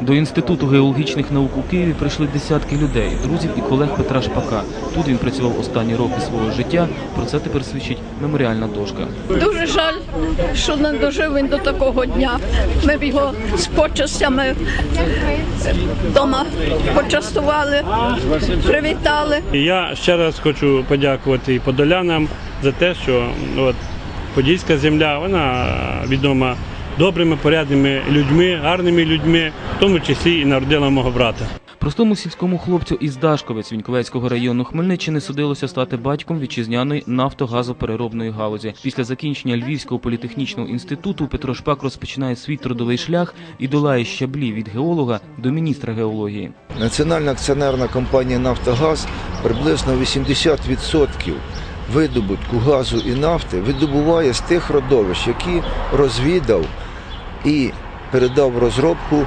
До інституту геологічних наук у Києві прийшли десятки людей, друзів і колег Петра Шпака. Тут він працював останні роки свого життя. Про це тепер свідчить меморіальна дошка. Дуже жаль, що не дожив він до такого дня. Ми б його з почастями вдома почастували, привітали. Я ще раз хочу подякувати і подолянам за те, що от, Подільська земля вона відома добрими, порядними людьми, гарними людьми, в тому числі і народила мого брата. Простому сільському хлопцю із Дашковець Віньковецького району Хмельниччини судилося стати батьком вітчизняної нафтогазопереробної галузі. Після закінчення Львівського політехнічного інституту Петро Шпак розпочинає свій трудовий шлях і долає щаблі від геолога до міністра геології. Національна акціонерна компанія Нафтогаз приблизно 80% видобутку газу і нафти видобуває з тих родовищ, які розвідав і передав розробку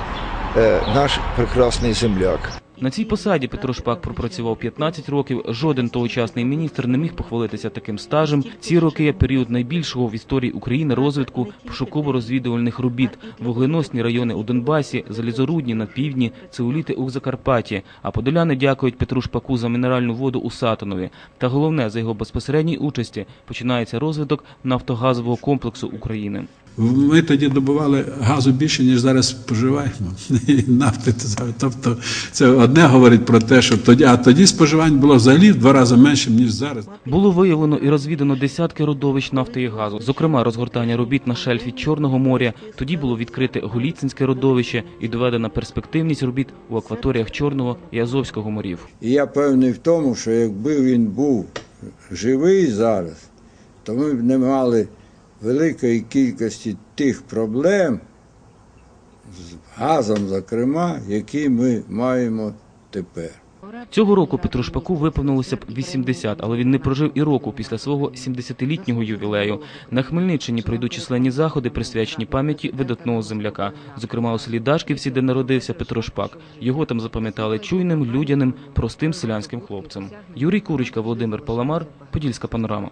е, наш прекрасний земляк. На цій посаді Петро Шпак пропрацював 15 років. Жоден тогочасний міністр не міг похвалитися таким стажем. Ці роки період найбільшого в історії України розвитку пошуково-розвідувальних робіт, вугленосні райони у Донбасі, залізорудні на півдні, цеуліти у Закарпатті. А подоляни дякують Петру Шпаку за мінеральну воду у Сатанові. Та головне за його безпосередній участі починається розвиток нафтогазового комплексу України. Ми тоді добували газу більше, ніж зараз споживаємо. І нафти. Тобто це одне говорить про те, що тоді, а тоді споживання було взагалі в два рази менше, ніж зараз. Було виявлено і розвідано десятки родовищ нафти і газу, зокрема розгортання робіт на шельфі Чорного моря. Тоді було відкрите Голіцинське родовище і доведена перспективність робіт у акваторіях Чорного і Азовського морів. І я певний в тому, що якби він був живий зараз, то ми б не мали великої кількості тих проблем з газом, зокрема, які ми маємо тепер. Цього року Петру Шпаку виповнилося б 80, але він не прожив і року після свого 70-літнього ювілею. На Хмельниччині пройдуть численні заходи, присвячені пам'яті видатного земляка. Зокрема, у селі Дашківці, де народився Петро Шпак. Його там запам'ятали чуйним, людяним, простим селянським хлопцем. Юрій Курочка, Володимир Паламар, Подільська панорама.